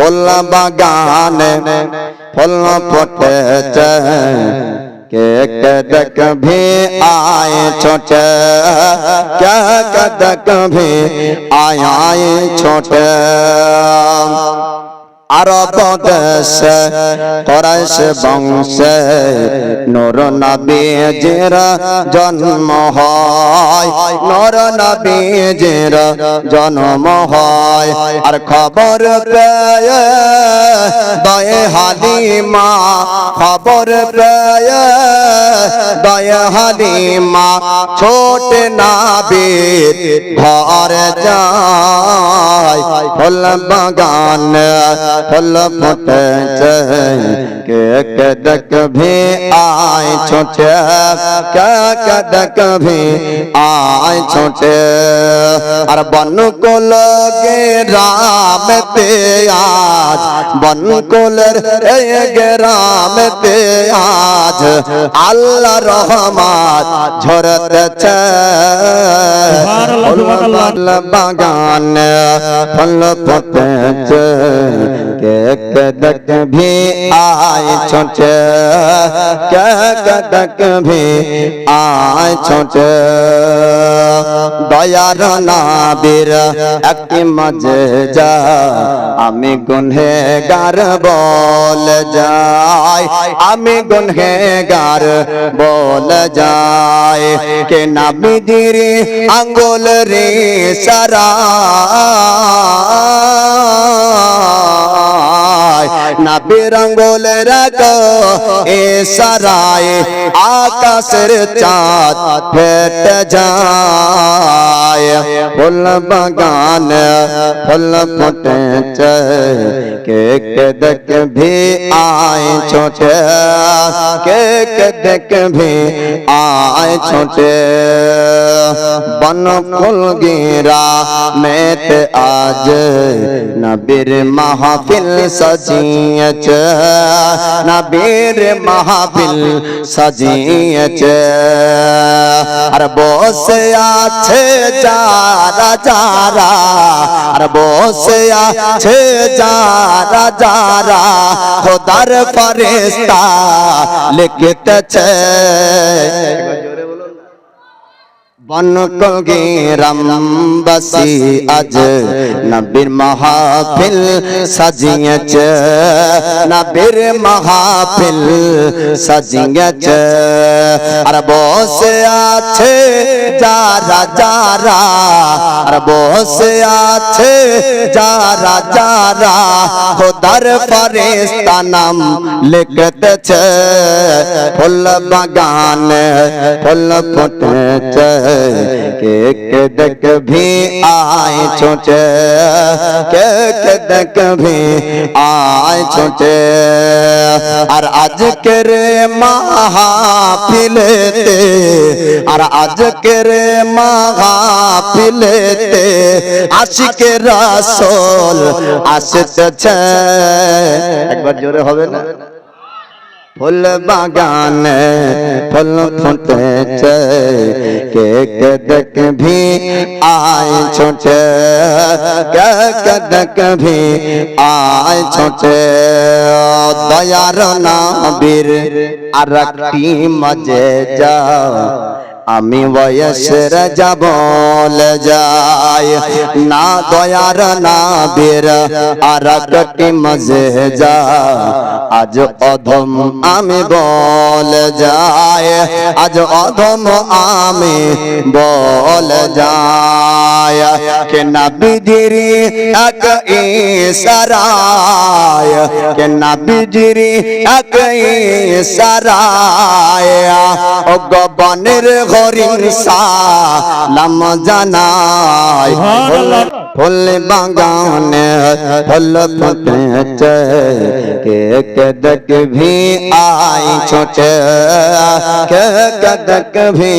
ফুল বাগানে ফুল ফটেছে। কে কদক ভি আয়ে ছোটে। কে কদক ভি আয় ছোটে। আরব দেশে, করাইশ বংশে নূর নবীজির জন্ম হয়। নূর নবীজির জন্ম হয়। আর খবর পেয়ে দয়ে হালিমা খবর পেয়ে দয়ে হালিমা ছোট নাবির ঘর যায়। ফুল বাগান फल फटे के कदक भी आए छोटे क्या कदक भी आए छोटे और बन को लगे राम ते आज बन को लगे राम ते आज अल्लाह रहमत झरते फल बागान फल फटे के कदक भी आए छोटे के कदक भी आए छोटे দয়ার নাবির একটি মাঝে যা আমি গুনহেগার বল যাই আমি গুনহেগার বল যাই কে নাবিদির আঙ্গুল রে সারা नबी रंगोल रखो ए सराय आका सिर चाँद फेट जाए। फुल बगान, फुल फुटे केक दक भी आए, छोटे केक दक भी आए, छोटे। बन फुल गिरा में आज, नबीर महाफिल सजी। সাজিয়েছে, নবীর মাহফিল সাজিয়েছে। আর বসে আছে যারা যারা, আর বসে আছে যারা যারা, খোদার ফরেস্তা লিখিতেছে। বন রামবাসী আজ নবীর মাহফিল সাজিয়েছে নবীর মাহফিল সাজিয়েছে আর বসে আছে যারা যারা আর বসে আছে যারা যারা খোদার ফেরেশতা নাম লিখতেছে ফুল বাগান ফুল ফুটেছে के कदक भी आए छोटे के कदक भी आए छोटे আর আজকের মাহফিলেতে আর আজকের মাহফিলেতে আশিকে রাসূল আসতেছে একবার জোরে হবে না ফুল বাগানে ফুল ফুটেছে। কে কে দেখ ভি আয় ছোটে। কে কে দেখ ভি আয় ছোটে। দয়ার না বীর আর একটি মজে যা আমি বয়সের যাব যাই, না দয়ার না বীর আর একটি মজে যা, আজ অধম আমি বল যাই, আজ অধম আমি বল যাই। কে না বিধিরি এক ইসারায় কে না বিধিরি এক ইসারায় ও গবনের করিম সালাম জানাই। ফুল বাগানে ফুল ফুটেছে কে কদক ভি আই ছোটে। কে কদক ভি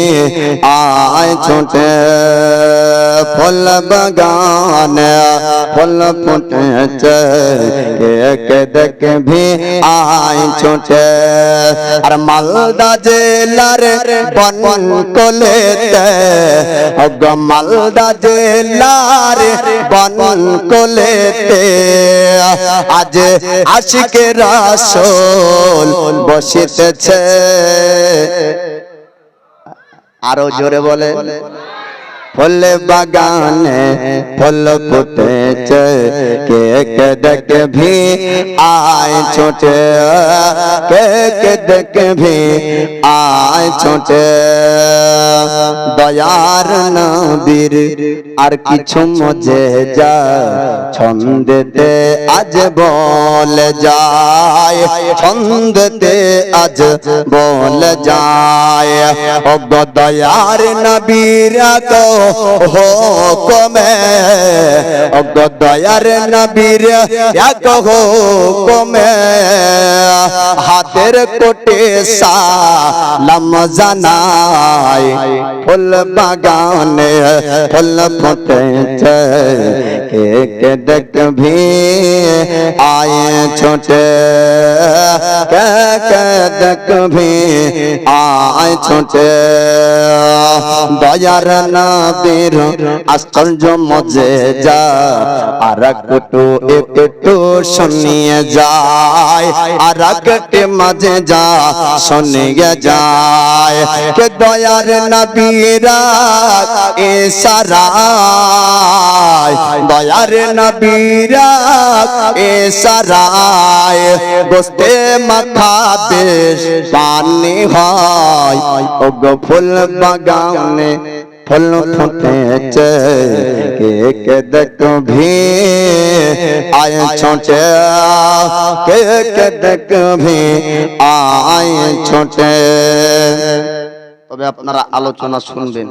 আই ছোটে। ফুল বাগানে ফুল ফুটেছে এক দেখ আই ছোটে আর মালদা জেলার বন কোলেতে অগ মালদা জেলার বন কোলেতে, আজ আশিকে বসিতেছে। আরও জোরে বলে ফুল বাগানে ফুল ফুটেছে কে কে দেখ ভি আয় ছোটে কে কে দেখ ভি আয় ছোটে দয়ার নবীর আর কিছু মজে যা, ছন্দেতে আজ বল যায়, ছন্দেতে আজ বল যায়। দয়ার নবীরা তো হো কমে ও গো দয়ার নবীর এক হো কমে হাতের কোটে সালাম জানাই ফুল বাগানে, ফুল ফুটেছে। কে কে দেখ ভি আয়ে ছোটে। কে কে দেখ ভি আয় ছোটে। দয়ার নবীর আশ্চর্য মজে যা, আর একটু একটু শুনিয়ে যায়, আর একটু মাঝে যা, শুনিয়ে যায়। কে দয়ার নবীরা এসারায় দয়ার নবীরা এসারায় বসতে মাথা বেশ পানি হয়। ও গো ফুল বাগানে ফুল ফুটেছে কে কে দেখ ভি আয় ছোটে কে কে দেখ ভি আয় ছোটে তবে আপনারা আলোচনা শুনবেন।